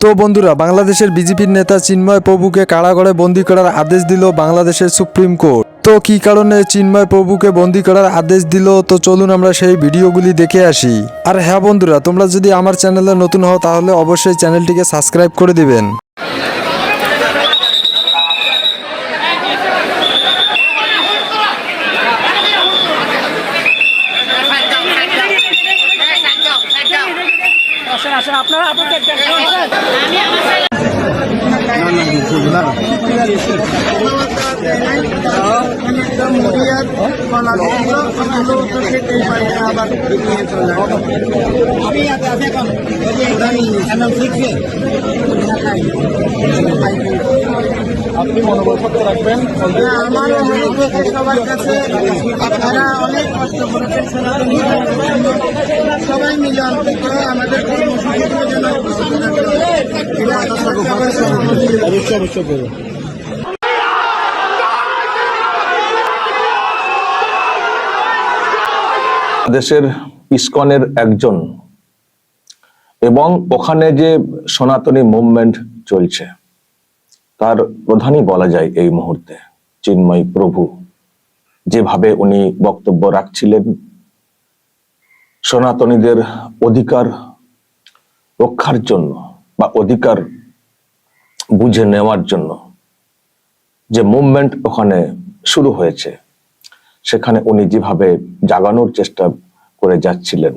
তো বন্ধুরা, বাংলাদেশের বিজেপির নেতা চিন্ময় প্রভুকে কারাগারে বন্দী করার আদেশ দিল বাংলাদেশের সুপ্রিম কোর্ট। তো কি কারণে চিন্ময় প্রভুকে বন্দি করার আদেশ দিল? তো চলুন আমরা সেই ভিডিওগুলি দেখে আসি। আর হ্যাঁ বন্ধুরা, তোমরা যদি আমার চ্যানেলে নতুন হও, তাহলে অবশ্যই চ্যানেলটিকে সাবস্ক্রাইব করে দিবেন আসেন আসেন আপনারা আপনাদের আপনি মনোবল রাখবেন আমার সবার কাছে আপনারা অনেক কষ্ট করেছেন। সবাই মিলে আমাদের কর্মসূচিগুলো অবশ্যই অবশ্যই করব দেশের ইসকনের একজন এবং ওখানে যে সনাতনী মুভমেন্ট চলছে, তার প্রধানই বলা যায় এই মুহূর্তে চিন্ময় প্রভু। যেভাবে উনি বক্তব্য রাখছিলেন, সনাতনীদের অধিকার রক্ষার জন্য বা অধিকার বুঝে নেওয়ার জন্য যে মুভমেন্ট ওখানে শুরু হয়েছে, সেখানে উনি যেভাবে জাগানোর চেষ্টা করে যাচ্ছিলেন।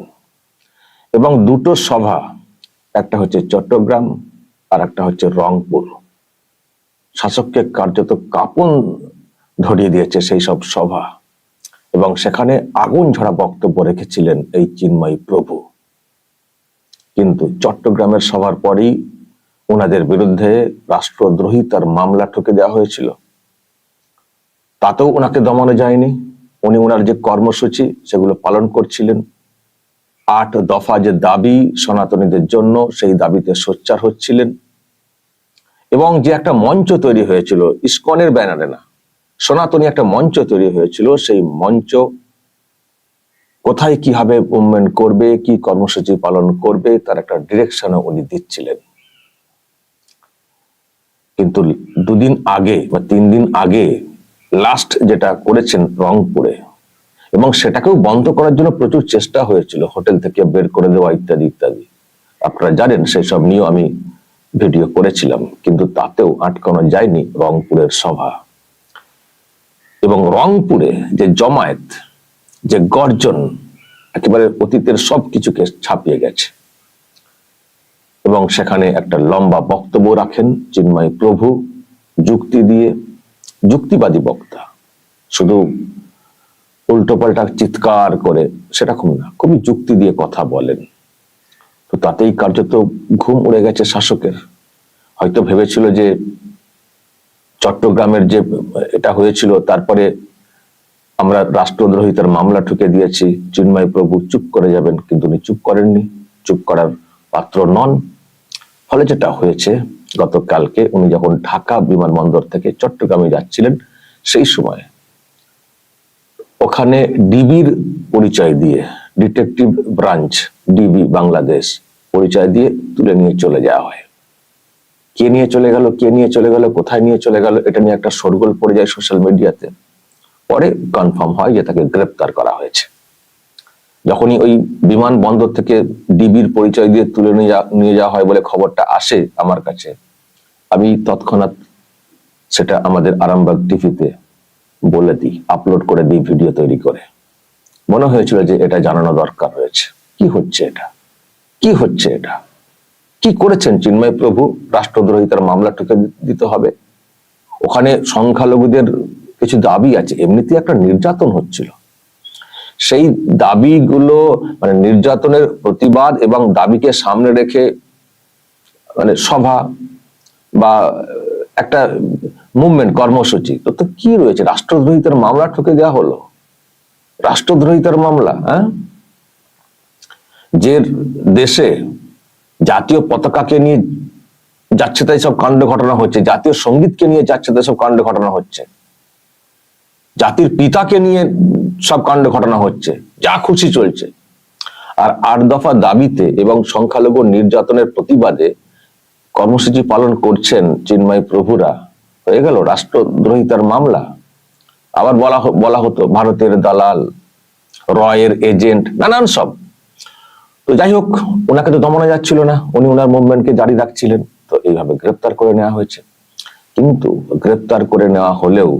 এবং দুটো সভা, একটা হচ্ছে চট্টগ্রাম আর একটা হচ্ছে রংপুর। শাসককে কার্যত কাপন ধরিয়ে দিয়েছে সেই সব সভা। এবং সেখানে আগুন ঝরা বক্তব্য রেখেছিলেন এই চিন্ময়ী প্রভু। কিন্তু চট্টগ্রামের সভার পরেই ওনাদের বিরুদ্ধে রাষ্ট্রদ্রোহিতার মামলা ঠুকে দেওয়া হয়েছিল। তাতেও ওনাকে দমানো যায়নি। উনি ওনার যে কর্মসূচি, সেগুলো পালন করছিলেন। আট দফা যে দাবি সনাতনীদের জন্য, সেই দাবিতে সোচ্চার হচ্ছিলেন। এবং যে একটা মঞ্চ তৈরি হয়েছিল, ইস্কনের ব্যানারে না, সনাতনী একটা মঞ্চ তৈরি হয়েছিল, সেই মঞ্চ কোথায় কীভাবে মুভমেন্ট করবে, কি কর্মসূচি পালন করবে, তার একটা ডিরেকশনও উনি দিচ্ছিলেন। কিন্তু দুদিন আগে বা তিন দিন আগে লাস্ট যেটা করেছেন রংপুরে, এবং সেটাকেও বন্ধ করার জন্য প্রচুর চেষ্টা হয়েছিল, হোটেল থেকে বের করে দেওয়া ইত্যাদি ইত্যাদি। আপনারা জানেন সেই সব নিয়েও আমি ভিডিও করেছিলাম, কিন্তু তাতেও আটকানো যায়নি রংপুরের সভা। এবং রংপুরে যে জমায়েত যে গর্জন একেবারে অতীতের সব কিছুকে ছাপিয়ে গেছে। এবং সেখানে একটা লম্বা বক্তব্য রাখেন চিন্ময় প্রভু, যুক্তি দিয়ে, যুক্তিবাদী বক্তা। শুধু উল্টো পাল্টা চিৎকার করে সেরকম না, খুবই যুক্তি দিয়ে কথা বলেন। তো তাতেই কার্যত ঘুম উড়ে গেছে শাসকের। হয়তো ভেবেছিল যে চট্টগ্রামের যে এটা হয়েছিল, তারপরে আমরা রাষ্ট্রদ্রোহিতার মামলা ঠুকে দিয়েছি। চিন্ময় প্রভু চুপ করে যাবেন, কিন্তু উনি চুপ করেননি। চুপ করার পাত্র নন। ফলে যেটা হয়েছে, গতকালকে উনি যখন ঢাকা বিমানবন্দর থেকে চট্টগ্রামে যাচ্ছিলেন, সেই সময় ওখানে ডিবির পরিচয় দিয়ে, ডিটেকটিভ ব্রাঞ্চ, ডিবি বাংলাদেশ, পরিচয় দিয়ে তুলে নিয়ে চলে যাওয়া হয়। কে নিয়ে চলে গেল, কে নিয়ে চলে গেল, কোথায় নিয়ে চলে গেল, এটা নিয়ে একটা শোরগোল পড়ে যায় সোশ্যাল মিডিয়াতে। পরে কনফার্ম হয় যে তাকে গ্রেপ্তার করা হয়েছে। যখনই ওই বিমানবন্দর থেকে ডিবির পরিচয় দিয়ে তুলে নিয়ে যাওয়া হয় বলে খবরটা আসে আমার কাছে, আমি তৎক্ষণাৎ সেটা আমাদের আরামবাগ টিভিতে বলে দিই আপলোড করে দিই ভিডিও তৈরি করে। মনে হয়েছিল যে এটা জানানো দরকার রয়েছে কি হচ্ছে এটা? কি হচ্ছে এটা? কি করেছেন চিন্ময় প্রভু? রাষ্ট্রদ্রোহিতার মামলা টুকে দিতে হবে? ওখানে সংখ্যালঘুদের কিছু দাবি আছে এমনিতে একটা নির্যাতন হচ্ছিল। সেই দাবিগুলো মানে নির্যাতনের প্রতিবাদ এবং দাবিকে সামনে রেখে মানে সভা বা একটা মুভমেন্ট, কর্মসূচি, তো তো কি রয়েছে? রাষ্ট্রদ্রোহিতার মামলা ঠুকে দেওয়া হলো? রাষ্ট্রদ্রোহিতার মামলা হ্যাঁ? যে দেশে জাতীয় পতাকাকে নিয়ে যাচ্ছে তাই সব কাণ্ড ঘটনা হচ্ছে, জাতীয় সঙ্গীতকে নিয়ে যাচ্ছে তাই সব কাণ্ড ঘটনা হচ্ছে। জাতির পিতাকে নিয়ে সব কাণ্ড ঘটনা হচ্ছে, যা খুশি চলছে। আর আট দফা দাবিতে এবং সংখ্যালঘু নির্যাতনের প্রতিবাদে কর্মসূচি পালন করছেন চিন্ময় প্রভুরা। হয়ে গেল রাষ্ট্রদ্রোহিতার মামলা। আবার বলা বলা হতো, ভারতের দালাল, রয়ের এজেন্ট, নানান সব। তো যাই হোক, ওনাকে তো দমানো যাচ্ছিল না, উনি ওনার মুভমেন্টকে জারি রাখছিলেন। তো এইভাবে গ্রেপ্তার করে নেওয়া হয়েছে। কিন্তু গ্রেপ্তার করে নেওয়া হলেও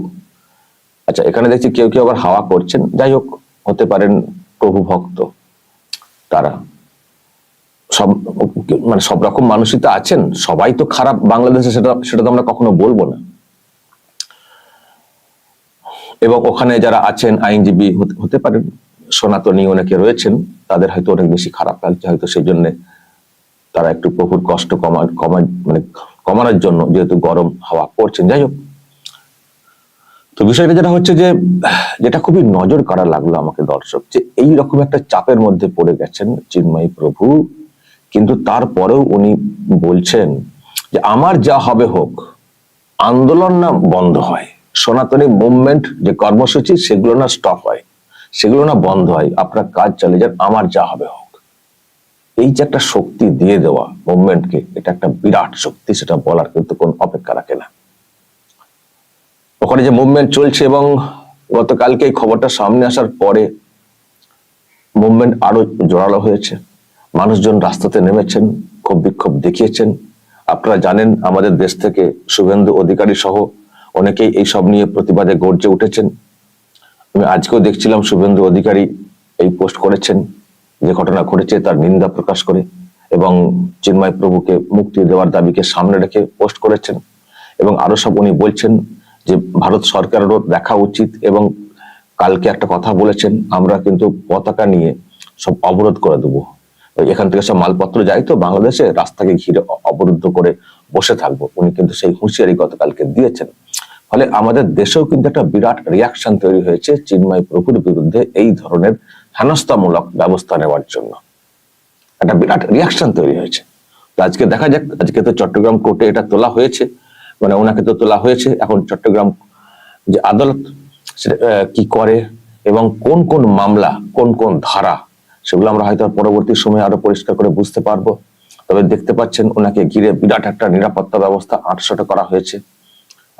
আচ্ছা এখানে দেখছি কেউ কেউ আবার হাওয়া করছেন। যাই হোক, হতে পারেন প্রভু ভক্ত তারা। সব মানে সব রকম মানুষই তো আছেন, সবাই তো খারাপ বাংলাদেশে, সেটা সেটা তো আমরা কখনো বলব না। এবং ওখানে যারা আছেন, আইনজীবী, হতে- পারেন, সনাতনী অনেকে রয়েছেন, তাদের হয়তো অনেক বেশি খারাপ লাগছে, হয়তো সেই জন্য তারা একটু প্রভুর কষ্ট কমা কমা মানে কমানোর জন্য যেহেতু গরম হাওয়া করছেন যাই হোক তো বিষয়টা যেটা হচ্ছে যে, যেটা খুবই নজর কাড়া লাগল আমাকে দর্শক, যে এই রকম একটা চাপের মধ্যে পড়ে গেছেন চিন্ময়ী প্রভু। কিন্তু তারপরেও উনি বলছেন যে, আমার যা হবে হোক, আন্দোলন না বন্ধ হয়। সনাতনী মুভমেন্ট যে কর্মসূচি, সেগুলো না স্টপ হয়। সেগুলো না বন্ধ হয়। আপনার কাজ চালিয়ে যান আমার যা হবে হোক। এই যে একটা শক্তি দিয়ে দেওয়া মুভমেন্টকে এটা একটা বিরাট শক্তি, সেটা বলার কিন্তু কোন অপেক্ষা রাখে না। ওখানে যে মুভমেন্ট চলছে এবং গতকালকে এই খবরটা সামনে আসার পরে মুভমেন্ট আরও জোরালো হয়েছে। মানুষজন রাস্তাতে নেমেছেন, ক্ষোভ বিক্ষোভ দেখিয়েছেন। আপনারা জানেন, আমাদের দেশ থেকে শুভেন্দু অধিকারী সহ অনেকেই এই সব নিয়ে প্রতিবাদে গর্জে উঠেছেন। আমি আজকেও দেখছিলাম শুভেন্দু অধিকারী এই পোস্ট করেছেন, যে ঘটনা ঘটেছে তার নিন্দা প্রকাশ করে এবং চিন্ময় প্রভুকে মুক্তি দেওয়ার দাবিকে সামনে রেখে পোস্ট করেছেন। এবং আরও সব উনি বলছেন যে ভারত সরকারেরও দেখা উচিত এবং কালকে একটা কথা বলেছেন, আমরা কিন্তু পতাকা নিয়ে সব অবরোধ করে দেবো। এখান থেকে সব মালপত্র যায় তো বাংলাদেশে, রাস্তাকে ঘিরে অবরুদ্ধ করে বসে থাকব। উনি কিন্তু সেই হুঁশিয়ারি গতকালকে দিয়েছেন। ফলে আমাদের দেশেও কিন্তু একটা বিরাট রিয়াকশন তৈরি হয়েছে চিন্ময় প্রভুর বিরুদ্ধে এই ধরনের হেনস্থামূলক ব্যবস্থা নেওয়ার জন্য। একটা বিরাট রিয়াকশন তৈরি হয়েছে। আজকে দেখা যাক, আজকে তো চট্টগ্রাম কোর্টে এটা তোলা হয়েছে। মানে ওনাকে তো তোলা হয়েছে। এখন চট্টগ্রাম যে আদালত কি করে এবং কোন কোন মামলা, কোন কোন ধারা, সেগুলো আমরা হয়তো পরবর্তী সময়ে আরও পরিষ্কার করে বুঝতে পারব। তবে দেখতে পাচ্ছেন ওনাকে ঘিরে বিরাট একটা নিরাপত্তা ব্যবস্থা আটশোটা করা হয়েছে।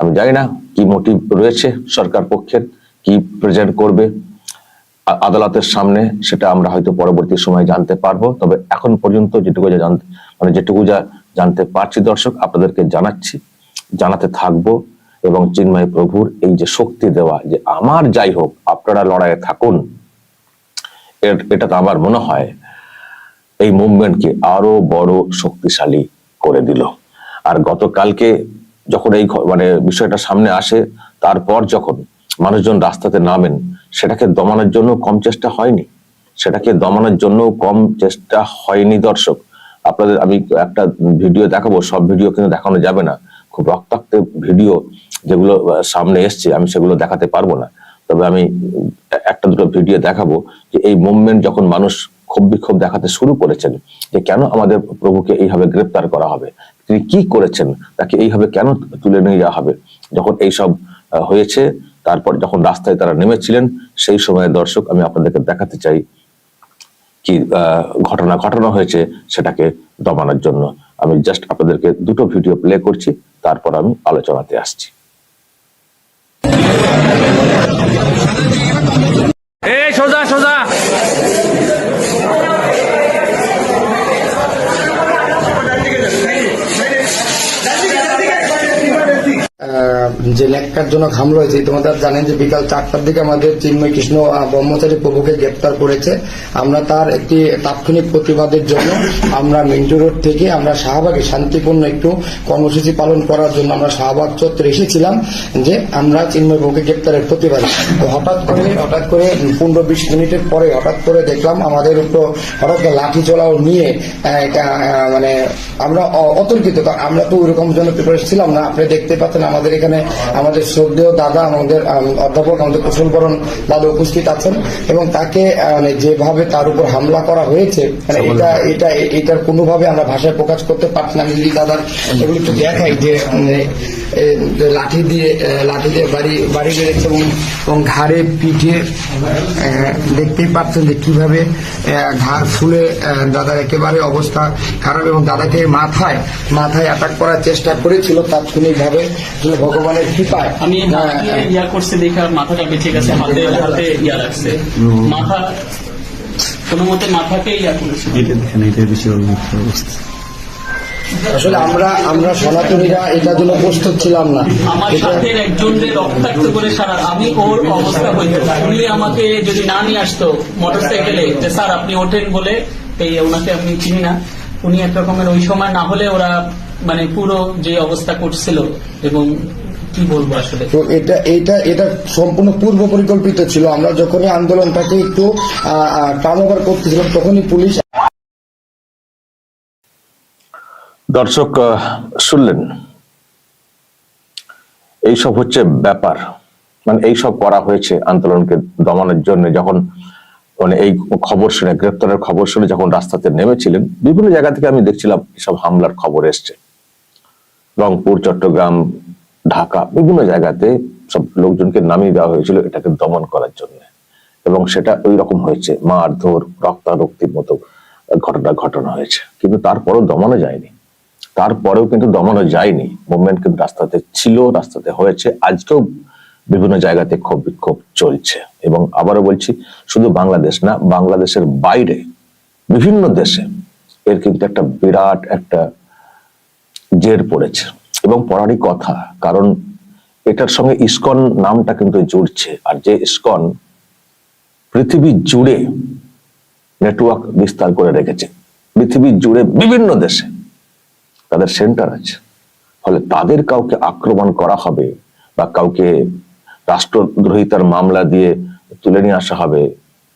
আমি জানি না কি মোটিভ রয়েছে সরকার পক্ষের, কি প্রেজেন্ট করবে আদালতের সামনে, সেটা আমরা হয়তো পরবর্তী সময় জানতে পারব। তবে এখন পর্যন্ত যেটুকু যা জানতে মানে যেটুকু যা জানতে পারছি দর্শক, আপনাদেরকে জানাচ্ছি জানাতে থাকব এবং চিন্ময় প্রভুর এই যে শক্তি দেওয়া, যে আমার যাই হোক, আপনারা লড়াইয়ে থাকুন। এটা তো আমার মনে হয়, এই মুভমেন্টকে আরও বড় শক্তিশালী করে দিল। আর গতকালকে যখন এই মানে বিষয়টা সামনে আসে, তারপর যখন মানুষজন রাস্তাতে নামেন, সেটাকে দমানোর জন্য কম চেষ্টা হয়নি। সেটাকে দমানোর জন্য কম চেষ্টা হয়নি দর্শক। আপনাদের, আমি একটা ভিডিও দেখাবো, সব ভিডিও কিন্তু দেখানো যাবে না। খুব রক্তাক্ত ভিডিও যেগুলো সামনে এসছে, আমি সেগুলো দেখাতে পারব না। তবে আমি একটা দুটো ভিডিও দেখাবো যে এই মুভমেন্ট যখন মানুষ ক্ষোভ বিক্ষোভ দেখাতে শুরু করেছেন, যে কেন আমাদের প্রভুকে এইভাবে গ্রেপ্তার করা হবে? তিনি কি করেছেন? তাকে এইভাবে কেন তুলে নিয়ে যাওয়া হবে? যখন এইসব হয়েছে, তারপর যখন রাস্তায় তারা নেমেছিলেন, সেই সময় দর্শক, আমি আপনাদেরকে দেখাতে চাই কি ঘটনা ঘটানো হয়েছে সেটাকে দমানোর জন্য। আমি জাস্ট আপনাদেরকে দুটো ভিডিও প্লে করছি তারপর আমি আলোচনাতে আসছি। যে জন্য হামলা হয়েছে তোমাদের জানেন যে বিকাল চারটার দিকে আমাদের চিন্ময় কৃষ্ণ ব্রহ্মচারী প্রভুকে গ্রেপ্তার করেছে। আমরা তার একটি তাৎক্ষণিক প্রতিবাদের জন্য আমরা মিন্টু রোড থেকে আমরা শাহবাগে শান্তিপূর্ণ একটু কর্মসূচি পালন করার জন্য আমরা শাহবাগ চত্বরে এসেছিলাম যে আমরা চিন্ময় প্রভুকে গ্রেপ্তারের প্রতিবাদে। তো হঠাৎ করে হঠাৎ করে পনেরো বিশ মিনিটের পরে হঠাৎ করে দেখলাম আমাদের উপর হঠাৎ লাঠি চলাও নিয়ে এটা, মানে আমরা অতর্কিত। আমরা তো ওইরকম জন্য প্রিপারেশন ছিলাম না। আপনি দেখতে পাচ্ছেন আমাদের এখানে আমাদের শ্রদ্ধেয় দাদা আমাদের অধ্যাপক আমাদের কুশল বরণ দাদা উপস্থিত আছেন এবং তাকে মানে যেভাবে তার উপর হামলা করা হয়েছে মানে এটা এটা এটার কোনোভাবে আমরা ভাষায় প্রকাশ করতে পারছি না। আমি যদি দাদার এগুলো একটু দেখাই যে এ, লাঠি দিয়ে লাঠি দিয়ে বাড়ি বাড়ি বেড়েছে এবং এবং ঘাড়ে পিঠে দেখতেই পাচ্ছেন যে কীভাবে ঘাড় ফুলে দাদার একেবারে অবস্থা খারাপ এবং দাদাকে মাথায় মাথায় অ্যাটাক করার চেষ্টা করেছিল তাৎক্ষণিকভাবে ভগবানের কৃপায় আমি ইয়া করছে দেখে আর মাথাটা বেঁচে গেছে হাতে হাতে ইয়া রাখছে মাথা কোনো মতে মাথাকে ইয়া করেছে। আসলে আমরা আমরা সনাতনীরা এটার জন্য প্রস্তুত ছিলাম না। আমার সাথে একজন যে রক্তাক্ত করে সারা আমি ওর অবস্থা হইতো। উনি আমাকে যদি না নিয়ে আসতো মোটরসাইকেলে যে স্যার আপনি ওঠেন বলে এই ওনাকে আপনি চিনি না। উনি এক রকমের ওই সময় না হলে ওরা মানে পুরো যে অবস্থা করছিল এবং কি বলব আসলে? তো এটা এটা এটা সম্পূর্ণ পূর্ব পরিকল্পিত ছিল। আমরা যখনই আন্দোলনটাকে একটু টার্ন ওভার করতেছিলাম তখনই পুলিশ দর্শক শুনলেন? এইসব হচ্ছে ব্যাপার। মানে এইসব করা হয়েছে আন্দোলনকে দমানোর জন্য। যখন মানে এই খবর শুনে, গ্রেপ্তারের খবর শুনে যখন রাস্তাতে নেমেছিলেন, বিভিন্ন জায়গা থেকে আমি দেখছিলাম এসব হামলার খবর এসছে। রংপুর, চট্টগ্রাম, ঢাকা, বিভিন্ন জায়গাতে সব লোকজনকে নামিয়ে দেওয়া হয়েছিল এটাকে দমন করার জন্য। এবং সেটা ওই রকম হয়েছে। মারধর, রক্তারক্তির মতো ঘটনা ঘটনা হয়েছে। কিন্তু তারপরও দমানো যায়নি। তারপরেও কিন্তু দমানো যায়নি। মুভমেন্ট কিন্তু রাস্তাতে ছিল, রাস্তাতে হয়েছে। আজকেও বিভিন্ন জায়গাতে ক্ষোভ বিক্ষোভ চলছে। এবং আবারও বলছি, শুধু বাংলাদেশ না, বাংলাদেশের বাইরে বিভিন্ন দেশে এর কিন্তু একটা বিরাট একটা জের পড়েছে। এবং পড়ারই কথা, কারণ এটার সঙ্গে ইস্কন নামটা কিন্তু জুড়ছে। আর যে ইস্কন পৃথিবী জুড়ে নেটওয়ার্ক বিস্তার করে রেখেছে। পৃথিবী জুড়ে বিভিন্ন দেশে তাদের সেন্টার আছে। ফলে তাদের কাউকে আক্রমণ করা হবে বা কাউকে রাষ্ট্রদ্রোহিতার মামলা দিয়ে তুলে নিয়ে আসা হবে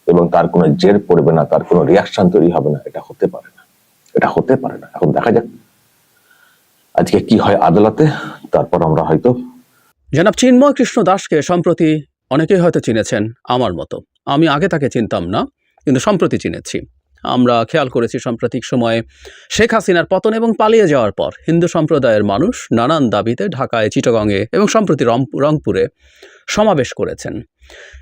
এবং তার কোনো জের পড়বে না, তার কোনো রিয়াকশন তৈরি হবে না, এটা হতে পারে না। এটা হতে পারে না। এখন দেখা যাক আজকে কি হয় আদালতে, তারপর আমরা হয়তো জনাব চিন্ময় কৃষ্ণ দাসকে সম্প্রতি অনেকেই হয়তো চিনেছেন আমার মতো। আমি আগে তাকে চিনতাম না, কিন্তু সম্প্রতি চিনেছি। আমরা খেয়াল করেছি সাম্প্রতিক সময়ে শেখ হাসিনার পতন এবং পালিয়ে যাওয়ার পর হিন্দু সম্প্রদায়ের মানুষ নানান দাবিতে ঢাকায়, চিটগংয়ে এবং সম্প্রতি রংপুরে সমাবেশ করেছেন।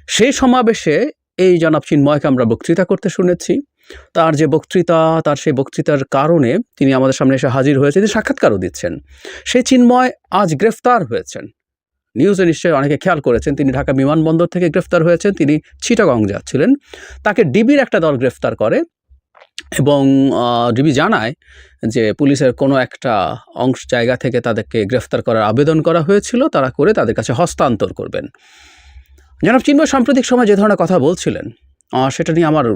সেই সমাবেশে এই জনাব চিন্ময়কে আমরা বক্তৃতা করতে শুনেছি। তার যে বক্তৃতা, তার সেই বক্তৃতার কারণে তিনি আমাদের সামনে এসে হাজির হয়েছে তিনি সাক্ষাৎকারও দিচ্ছেন। সেই চিন্ময় আজ গ্রেফতার হয়েছেন। নিউজে নিশ্চয়ই অনেকে খেয়াল করেছেন, তিনি ঢাকা বিমানবন্দর থেকে গ্রেফতার হয়েছেন, তিনি চিটাগং যাচ্ছিলেন। তাকে ডিবির একটা দল গ্রেফতার করে এবং ডিবি জানায় যে পুলিশের কোনো একটা অংশ জায়গা থেকে তাদেরকে গ্রেফতার করার আবেদন করা হয়েছিল, তারা করে তাদের কাছে হস্তান্তর করবেন। জনাব চিন্ময় সাম্প্রতিক সময় যে ধরনের কথা বলছিলেন সেটা নিয়ে আমার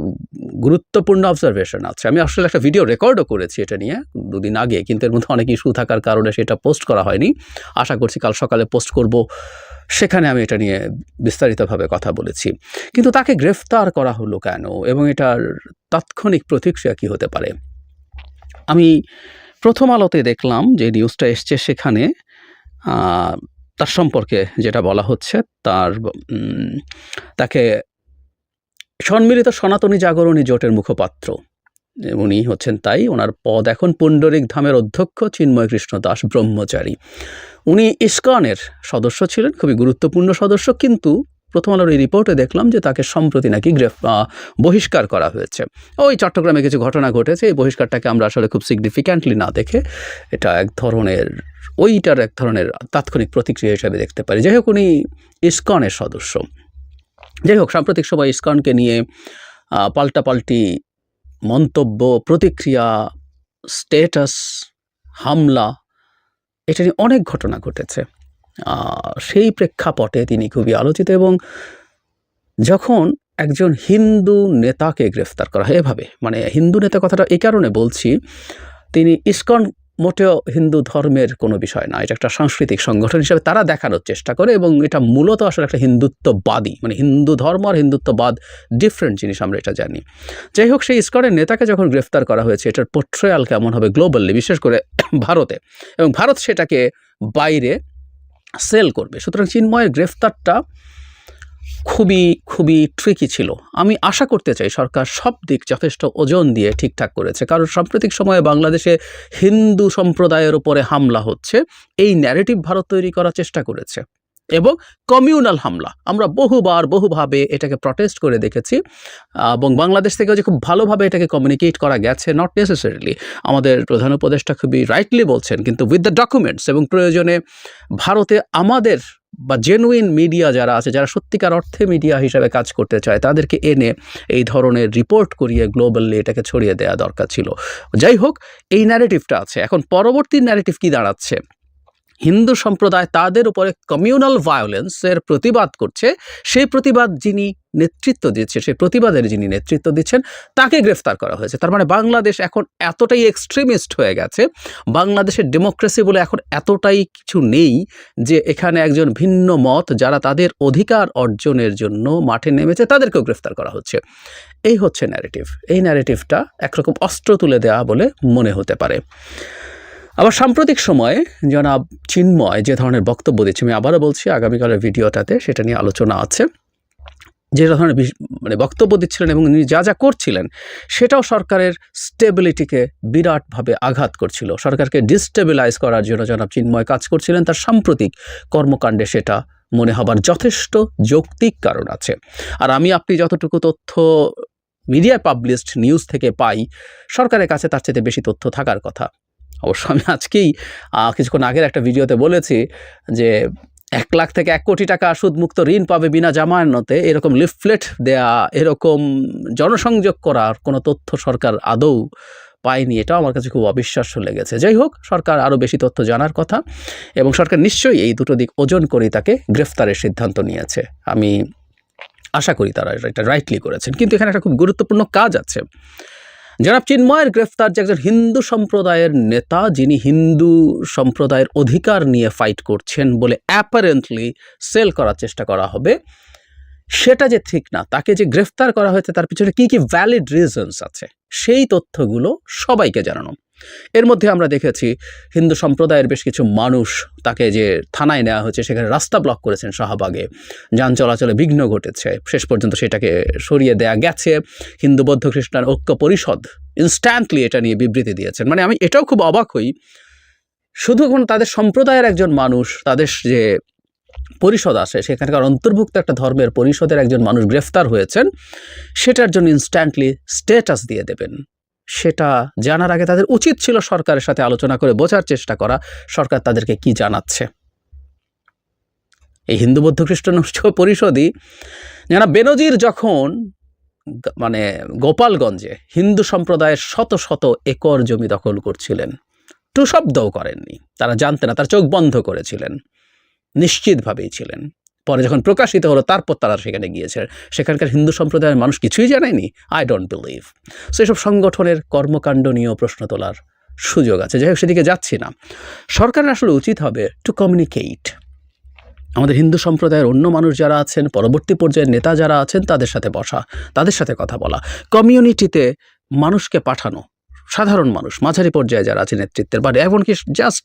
গুরুত্বপূর্ণ অবজারভেশন আছে। আমি আসলে একটা ভিডিও রেকর্ডও করেছি এটা নিয়ে দুদিন আগে, কিন্তু এর মধ্যে অনেক ইস্যু থাকার কারণে সেটা পোস্ট করা হয়নি। আশা করছি কাল সকালে পোস্ট করব। সেখানে আমি এটা নিয়ে বিস্তারিতভাবে কথা বলেছি। কিন্তু তাকে গ্রেফতার করা হলো কেন? এবং এটার তাৎক্ষণিক প্রতিক্রিয়া কী হতে পারে? আমি প্রথম আলোতে দেখলাম যে নিউজটা এসছে সেখানে তার সম্পর্কে যেটা বলা হচ্ছে, তার তাকে সম্মিলিত সনাতনী জাগরণী জোটের মুখপাত্র। উনি হচ্ছেন তাই ওনার পদ এখন পুণ্ডরিক ধামের অধ্যক্ষ চিন্ময় কৃষ্ণ দাস ব্রহ্মচারী। উনি ইস্কনের সদস্য ছিলেন, খুবই গুরুত্বপূর্ণ সদস্য, কিন্তু প্রথম আলোর এই রিপোর্টে দেখলাম যে তাকে সম্প্রতি নাকি গ্রেফ বহিষ্কার করা হয়েছে। ওই চট্টগ্রামে কিছু ঘটনা ঘটেছে, এই বহিষ্কারটাকে আমরা আসলে খুব সিগনিফিক্যান্টলি না দেখে এটা এক ধরনের, ওইটার এক ধরনের তাৎক্ষণিক প্রতিক্রিয়া হিসেবে দেখতে পারি। যাই হোক, উনি ইস্কনের সদস্য। যাই হোক, সাম্প্রতিক সময় ইস্কনকে নিয়ে পাল্টাপাল্টি মন্তব্য, প্রতিক্রিয়া স্টেটাস হামলা, এটা নিয়ে অনেক ঘটনা ঘটেছে। সেই প্রেক্ষাপটে তিনি খুবই আলোচিত এবং যখন একজন হিন্দু নেতাকে গ্রেফতার করা হয়, এভাবে মানে হিন্দু নেতা কথাটা এই কারণে বলছি, তিনি ইসকন মোটেও হিন্দু ধর্মের কোনো বিষয় না। এটা একটা সাংস্কৃতিক সংগঠন হিসেবে তারা দেখানোর চেষ্টা করে এবং এটা মূলত আসলে একটা হিন্দুত্ববাদী মানে হিন্দু ধর্ম আর হিন্দুত্ববাদ ডিফারেন্ট জিনিস আমরা এটা জানি। যাই হোক, সেই ইস্কনের নেতাকে যখন গ্রেফতার করা হয়েছে, এটার পোট্রয়াল কেমন হবে গ্লোবালি বিশেষ করে ভারতে। এবং ভারত সেটাকে বাইরে সেল করবে। সুতরাং চিন্ময়ের গ্রেফতারটা খুবই খুবই ট্রিকি ছিল। আমি আশা করতে চাই সরকার সব দিক যথেষ্ট ওজন দিয়ে ঠিকঠাক করেছে। কারণ সাম্প্রতিক সময়ে বাংলাদেশে হিন্দু সম্প্রদায়ের উপরে হামলা হচ্ছে। এই ন্যারেটিভ ভারত তৈরি করার চেষ্টা করেছে। এবং কমিউনাল হামলা। আমরা বহুবার, বহুভাবে এটাকে প্রটেস্ট করে দেখেছি। এবং বাংলাদেশ থেকেও যে খুব ভালোভাবে এটাকে কমিউনিকেট করা গেছে নট নেসেসারিলি আমাদের প্রধান উপদেষ্টা খুবই রাইটলি বলছেন, কিন্তু উইথ দ্য ডকুমেন্টস এবং প্রয়োজনে ভারতে আমাদের বা জেনুইন মিডিয়া যারা আছে, যারা সত্যিকার অর্থে মিডিয়া হিসাবে কাজ করতে চায়, তাদেরকে এনে এই ধরনের রিপোর্ট করিয়ে গ্লোবালি এটাকে ছড়িয়ে দেওয়া দরকার ছিল। যাই হোক, এই ন্যারেটিভটা আছে। এখন পরবর্তী ন্যারেটিভ কি দাঁড়াচ্ছে? হিন্দু সম্প্রদায় তাদের উপরে কমিউনাল ভায়োলেন্সের প্রতিবাদ করছে, সেই প্রতিবাদ যিনি নেতৃত্ব দিচ্ছে, সেই প্রতিবাদের যিনি নেতৃত্ব দিচ্ছেন, তাকে গ্রেফতার করা হয়েছে। তার মানে বাংলাদেশ এখন এতটাই এক্সট্রিমিস্ট হয়ে গেছে, বাংলাদেশের ডেমোক্রেসি বলে এখন এতটাই কিছু নেই যে এখানে একজন ভিন্ন মত যারা তাদের অধিকার অর্জনের জন্য মাঠে নেমেছে, তাদেরকেও গ্রেফতার করা হচ্ছে। এই হচ্ছে ন্যারেটিভ এই ন্যারেটিভটা একরকম অস্ত্র তুলে দেওয়া বলে মনে হতে পারে। আবার সাম্প্রতিক সময়ে জনাব চিন্ময় যে ধরনের বক্তব্য দিচ্ছে, আমি আবারও বলছি, আগামীকালের ভিডিওটাতে সেটা নিয়ে আলোচনা আছে। যে ধরনের মানে বক্তব্য দিচ্ছিলেন এবং উনি যা যা করছিলেন, সেটাও সরকারের স্টেবিলিটিকে বিরাটভাবে আঘাত করছিল। সরকারকে ডিস্টেবিলাইজ করার জন্য জনাব চিন্ময় কাজ করছিলেন, তার সাম্প্রতিক কর্মকাণ্ডে সেটা মনে হবার যথেষ্ট যৌক্তিক কারণ আছে। আর আমি আপনি যতটুকু তথ্য মিডিয়ায় পাবলিশড নিউজ থেকে পাই, সরকারের কাছে তার চেয়ে বেশি তথ্য থাকার কথা। অবশ্য আমি আজকেই কিছুক্ষণ আগের একটা ভিডিওতে বলেছি যে এক লাখ থেকে এক কোটি টাকা সুদমুক্ত ঋণ পাবে বিনা জামানতে, এরকম লিফলেট দেয়া, এরকম জনসংযোগ করার কোনো তথ্য সরকার আদৌ পায়নি, এটাও আমার কাছে খুব অবিশ্বাস্য লেগেছে। যাই হোক, সরকার আরও বেশি তথ্য জানার কথা এবং সরকার নিশ্চয়ই এই দুটো দিক ওজন করে তাকে গ্রেফতারের সিদ্ধান্ত নিয়েছে। আমি আশা করি তারা এটা রাইটলি করেছেন। কিন্তু এখানে একটা খুব গুরুত্বপূর্ণ কাজ আছে। জনাব চিন্ময়ের গ্রেফতার যে একজন হিন্দু সম্প্রদায়ের নেতা, যিনি হিন্দু সম্প্রদায়ের অধিকার নিয়ে ফাইট করছেন বলে অ্যাপারেন্টলি সেল করার চেষ্টা করা হবে, সেটা যে ঠিক না, তাকে যে গ্রেফতার করা হয়েছে তার পিছনে কি কি ভ্যালিড রিজনস আছে, সেই তথ্যগুলো সবাইকে জানানো। এর মধ্যে আমরা দেখেছি হিন্দু সম্প্রদায়ের বেশ কিছু মানুষ তাকে যে থানায় নেওয়া হয়েছে, সেখানে রাস্তা ব্লক করেছেন শাহবাগে। যান চলাচলে বিঘ্ন ঘটেছে। শেষ পর্যন্ত সেটাকে সরিয়ে দেয়া গেছে। হিন্দু বৌদ্ধ খ্রিস্টান ঐক্য পরিষদ ইনস্ট্যান্টলি এটা নিয়ে বিবৃতি দিয়েছেন। মানে আমি এটাও খুব অবাক হই। শুধু কোন তাদের সম্প্রদায়ের একজন মানুষ, তাদের যে পরিষদ আসে সেখানকার অন্তর্ভুক্ত একটা ধর্মের পরিষদের একজন মানুষ গ্রেফতার হয়েছেন, সেটার জন্য ইনস্ট্যান্টলি স্ট্যাটাস দিয়ে দেবেন। সেটা জানার আগে তাদের উচিত ছিল সরকারের সাথে আলোচনা করে বোঝার চেষ্টা করা। সরকার তাদেরকে কি জানাচ্ছে? এই হিন্দু বৌদ্ধ খ্রিস্টান পরিষদই যারা বেনজির যখন মানে গোপালগঞ্জে হিন্দু সম্প্রদায়ের শত শত একর জমি দখল করছিলেন টু শব্দও করেননি। তারা জানতেন না, তারা চোখ বন্ধ করেছিলেন। নিশ্চিতভাবেই ছিলেন। পরে যখন প্রকাশিত হলো, তারপর তারা সেখানে গিয়েছে। সেখানকার হিন্দু সম্প্রদায়ের মানুষ কিছুই জানায়নি। আই ডোন্ট বিলিভ সো সেসব সংগঠনের কর্মকাণ্ড নিয়েও প্রশ্ন তোলার সুযোগ আছে। যাই হোক, সেদিকে যাচ্ছি না। সরকারের আসলে উচিত হবে টু কমিউনিকেট আমাদের হিন্দু সম্প্রদায়ের অন্য মানুষ যারা আছেন, পরবর্তী পর্যায়ের নেতা যারা আছেন, তাদের সাথে বসা, তাদের সাথে কথা বলা। কমিউনিটিতে মানুষকে পাঠানো, সাধারণ মানুষ, মাঝারি পর্যায়ে যারা আছে নেতৃত্বের বা এমনকি জাস্ট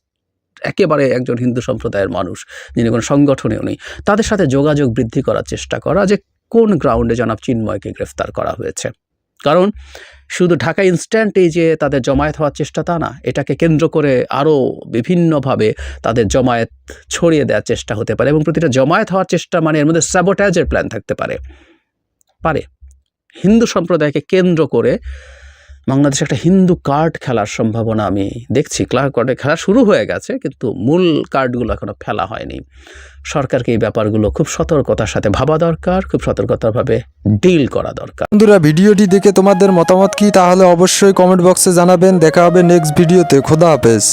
একেবারে একজন হিন্দু সম্প্রদায়ের মানুষ, যিনি কোনো সংগঠনেও নেই, তাদের সাথে যোগাযোগ বৃদ্ধি করার চেষ্টা করা যে কোন গ্রাউন্ডে জনাব চিন্ময়কে গ্রেফতার করা হয়েছে। কারণ শুধু ঢাকা ইনস্ট্যান্ট এই যে তাদের জমায়েত হওয়ার চেষ্টা তা না, এটাকে কেন্দ্র করে আরও বিভিন্নভাবে তাদের জমায়েত ছড়িয়ে দেওয়ার চেষ্টা হতে পারে এবং প্রতিটা জমায়েত হওয়ার চেষ্টা মানে এর মধ্যে স্যাবোটাইজের প্ল্যান থাকতে পারে। পারে। হিন্দু সম্প্রদায়কে কেন্দ্র করে বাংলাদেশে একটা হিন্দু কার্ড খেলার সম্ভাবনা আমি দেখছি। ক্লার্ক কার্ডে খেলা শুরু হয়ে গেছে, কিন্তু মূল কার্ডগুলো এখনও ফেলা হয়নি। সরকারকে এই ব্যাপারগুলো খুব সতর্কতার সাথে ভাবা দরকার, খুব সতর্কতাভাবে ডিল করা দরকার। বন্ধুরা, ভিডিওটি দেখে তোমাদের মতামত কি, তাহলে অবশ্যই কমেন্ট বক্সে জানাবেন। দেখা হবে নেক্সট ভিডিওতে। খোদা হাফেজ।